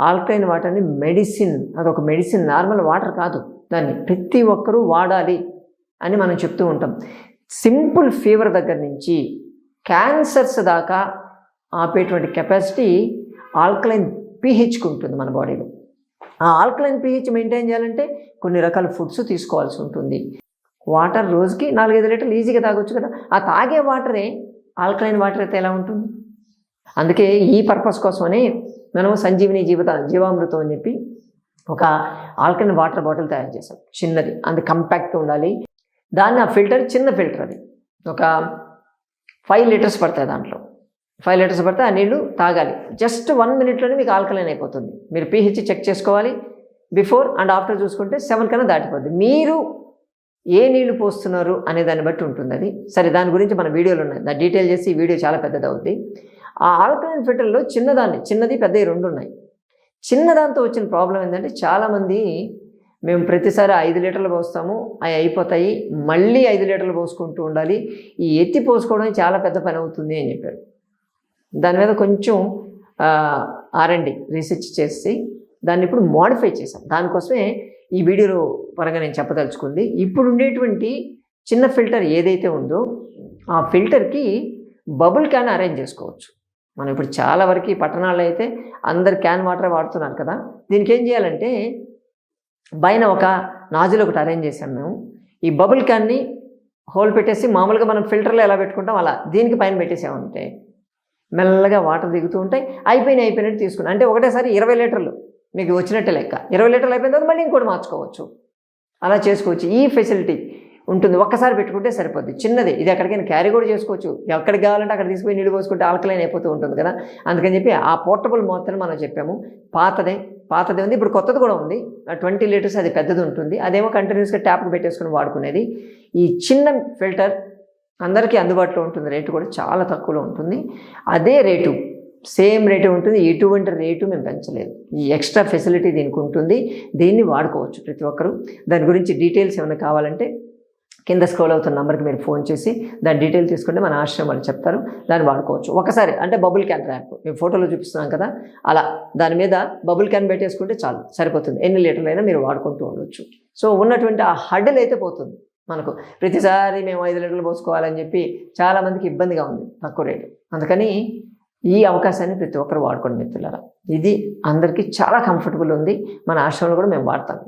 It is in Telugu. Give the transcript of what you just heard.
ఆల్కలైన్ వాటర్ని మెడిసిన్ అదొక మెడిసిన్ నార్మల్ వాటర్ కాదు. దాన్ని ప్రతి ఒక్కరూ వాడాలి అని మనం చెప్తూ ఉంటాం. సింపుల్ ఫీవర్ దగ్గర నుంచి క్యాన్సర్స్ దాకా ఆపేటువంటి కెపాసిటీ ఆల్కలైన్ పీహెచ్కి ఉంటుంది మన బాడీలో. ఆ ఆల్కలైన్ పీహెచ్ మెయింటైన్ చేయాలంటే కొన్ని రకాల ఫుడ్స్ తీసుకోవాల్సి ఉంటుంది. వాటర్ రోజుకి నాలుగైదు లీటర్లు ఈజీగా తాగొచ్చు కదా. ఆ తాగే వాటరే ఆల్కలైన్ వాటర్ అయితే ఎలా ఉంటుంది? అందుకే ఈ పర్పస్ కోసమని మనం సంజీవిని జీవిత జీవామృతం అని చెప్పి ఒక ఆల్కలైన్ వాటర్ బాటిల్ తయారు చేసాం చిన్నది. అంత కంపాక్ట్గా ఉండాలి. దాన్ని ఆ ఫిల్టర్ చిన్న ఫిల్టర్ అది. ఒక ఫైవ్ లీటర్స్ పడతాయి దాంట్లో. ఫైవ్ లీటర్స్ పడితే ఆ నీళ్ళు తాగాలి. జస్ట్ వన్ మినిట్లోనే మీకు ఆల్కలైన్ అయిపోతుంది. మీరు పీహెచ్ చెక్ చేసుకోవాలి. బిఫోర్ అండ్ ఆఫ్టర్ చూసుకుంటే సెవెన్ కన్నా దాటిపోద్ది. మీరు ఏ నీళ్ళు పోస్తున్నారు అనే దాన్ని బట్టి ఉంటుంది అది. సరే దాని గురించి మన వీడియోలు ఉన్నాయి. దాన్ని డీటెయిల్ చేసి ఈ వీడియో చాలా పెద్దది అవుద్ది ఆ ఆల్కలైన్ ఫిల్టర్లో చిన్నదాన్ని చిన్నది పెద్దవి రెండు ఉన్నాయి. చిన్నదాంతో వచ్చిన ప్రాబ్లం ఏంటంటే చాలామంది మేము ప్రతిసారి ఐదు లీటర్లు పోస్తాము అవి అయిపోతాయి మళ్ళీ ఐదు లీటర్లు పోసుకుంటూ ఉండాలి. ఈ ఎత్తి పోసుకోవడం చాలా పెద్ద పని అవుతుంది అని చెప్పారు. దాని మీద కొంచెం ఆర్ఎండి రీసెర్చ్ చేసి దాన్ని ఇప్పుడు మోడిఫై చేశాం. దానికోసమే ఈ వీడియోలో పరంగా నేను చెప్పదలుచుకుంది. ఇప్పుడు ఉండేటువంటి చిన్న ఫిల్టర్ ఏదైతే ఉందో ఆ ఫిల్టర్కి బబుల్ క్యాన్ అరేంజ్ చేసుకోవచ్చు. మనం ఇప్పుడు చాలా వరకు ఈ పట్టణాల్లో అయితే అందరు క్యాన్ వాటర్ వాడుతున్నారు కదా. దీనికి ఏం చేయాలంటే పైన ఒక నాజులు ఒకటి అరేంజ్ చేసాం మేము. ఈ బబుల్ క్యాన్ని హోల్ పెట్టేసి మామూలుగా మనం ఫిల్టర్లో ఎలా పెట్టుకుంటాం అలా దీనికి పైన పెట్టేసామంటే మెల్లగా వాటర్ దిగుతూ ఉంటాయి. అయిపోయినాయి అయిపోయినట్టు తీసుకుని అంటే ఒకటేసారి ఇరవై లీటర్లు మీకు వచ్చినట్టే లెక్క. ఇరవై లీటర్లు అయిపోయిన తర్వాత మళ్ళీ ఇంకోటి మార్చుకోవచ్చు. అలా చేసుకోవచ్చు. ఈ ఫెసిలిటీ ఉంటుంది. ఒక్కసారి పెట్టుకుంటే సరిపోద్ది. చిన్నది. ఇది ఎక్కడికైనా క్యారీ కూడా చేసుకోవచ్చు. ఎక్కడికి కావాలంటే అక్కడ తీసుకుపోయి నీళ్ళు పోసుకుంటే ఆల్కలైన్ అయిపోతూ ఉంటుంది కదా. అందుకని చెప్పి ఆ పోర్టబుల్ మాత్రం మనం చెప్పాము. పాతదే. పాతది ఉంది. ఇప్పుడు కొత్తది కూడా ఉంది. ట్వంటీ లీటర్స్ అది పెద్దది ఉంటుంది. అదేమో కంటిన్యూస్గా ట్యాప్కి పెట్టేసుకుని వాడుకునేది. ఈ చిన్న ఫిల్టర్ అందరికీ అందుబాటులో ఉంటుంది. రేటు కూడా చాలా తక్కువలో ఉంటుంది. అదే రేటు. సేమ్ రేటు ఉంటుంది. ఎటువంటి రేటు మేము పెంచలేదు. ఈ ఎక్స్ట్రా ఫెసిలిటీ దీనికి ఉంటుంది. దీన్ని వాడుకోవచ్చు ప్రతి ఒక్కరూ. దాని గురించి డీటెయిల్స్ ఏమైనా కావాలంటే కింద స్క్రోల్ అవుతున్న నెంబర్కి మీరు ఫోన్ చేసి దాని డీటెయిల్ తీసుకుంటే మన ఆశ్రమం వాళ్ళు చెప్తారు దాన్ని వాడుకోవచ్చు. ఒకసారి అంటే బబుల్ క్యాన్ ర్యాప్ మేము ఫోటోలో చూపిస్తున్నాం కదా అలా దాని మీద బబుల్ క్యాన్ పెట్టేసుకుంటే చాలు సరిపోతుంది. ఎన్ని లీటర్లు అయినా మీరు వాడుకుంటూ ఉండొచ్చు. సో ఉన్నటువంటి ఆ హడ్డలు అయితే పోతుంది మనకు. ప్రతిసారి మేము ఐదు లీటర్లు పోసుకోవాలని చెప్పి చాలామందికి ఇబ్బందిగా ఉంది తక్కువ రేటు. అందుకని ఈ అవకాశాన్ని ప్రతి ఒక్కరు వాడుకోండి మిత్రులారా. ఇది అందరికీ చాలా కంఫర్టబుల్ ఉంది. మన ఆశ్రమంలో కూడా మేము వాడతాము.